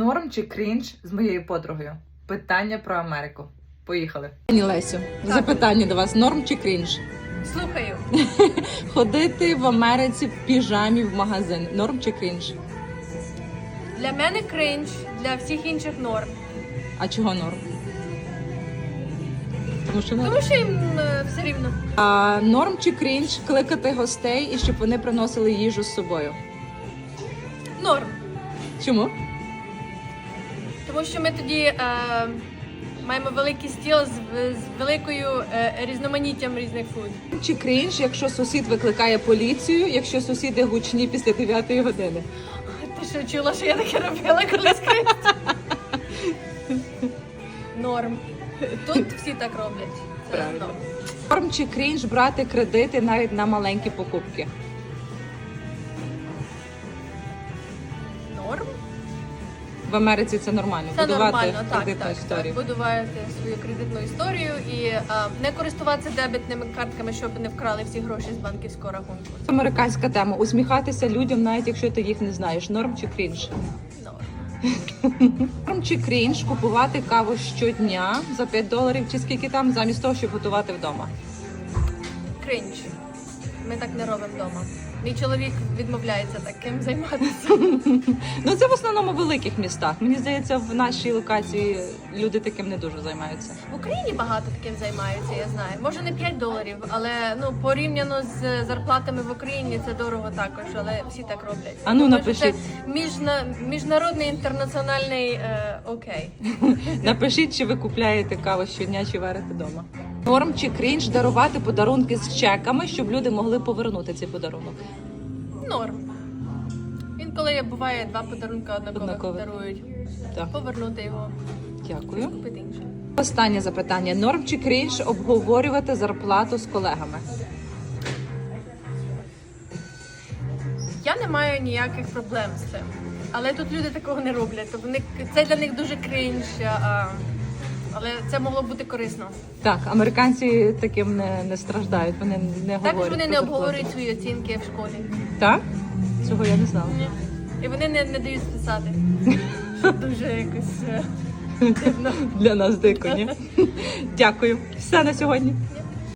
Норм чи крінж з моєю подругою? Питання про Америку. Поїхали. Пані Лесю, запитання до вас: норм чи крінж? Слухаю. Ходити в Америці в піжамі в магазин. Норм чи крінж? Для мене кринж, для всіх інших норм. А чого норм? Тому що. Тому що їм е, все рівно. А норм чи крінж кликати гостей і щоб вони приносили їжу з собою. Норм. Чому? Тому що ми тоді е, маємо великий стіл з, з великою е, різноманіттям різних фуд. Чи крінж, якщо сусід викликає поліцію, якщо сусіди гучні після 9 години? Ти що чула, що я таке робила колись? Норм. Тут всі так роблять. Це Правильно. норм. Норм чи крінж брати кредити навіть на маленькі покупки? В Америці це нормально. Це будувати нормально, так, кредитну так, історію. так. Будувати свою кредитну історію і е, не користуватися дебетними картками, щоб не вкрали всі гроші з банківського рахунку. Американська тема. Усміхатися людям, навіть якщо ти їх не знаєш. Норм чи крінж? Норм. Чи крінж купувати каву щодня за 5 доларів, чи скільки там, замість того, щоб готувати вдома. Кринж. Ми так не робимо вдома. Мій чоловік відмовляється таким займатися. Ну це в основному в великих містах. Мені здається, в нашій локації люди таким не дуже займаються. В Україні багато таким займаються, я знаю. Може не 5 доларів, але ну порівняно з зарплатами в Україні це дорого також, але всі так роблять. А ну, напишіть. Це міжна... міжнародний інтернаціональний е, окей. Напишіть, чи ви купляєте каву щодня, чи варите вдома. Норм чи крінж дарувати подарунки з чеками, щоб люди могли повернути цей подарунок. Норм. Інколи буває два подарунка однакових Однакових. дарують. Так, Повернути його, дякую. купити інше. Останнє запитання: норм чи крінж обговорювати зарплату з колегами? Я не маю ніяких проблем з цим. Але тут люди такого не роблять. Тобто вони це для них дуже кринж. А, але це могло бути корисно. Так, американці таким не, не страждають. Вони не Також говорять. вони про не зарплату. обговорюють свої оцінки в школі. Так? Цього я не знала. Ні. І вони не, не дають списати. Що дуже якось е, дивно. Для нас дико, ні? Дякую. Все на сьогодні. Ні.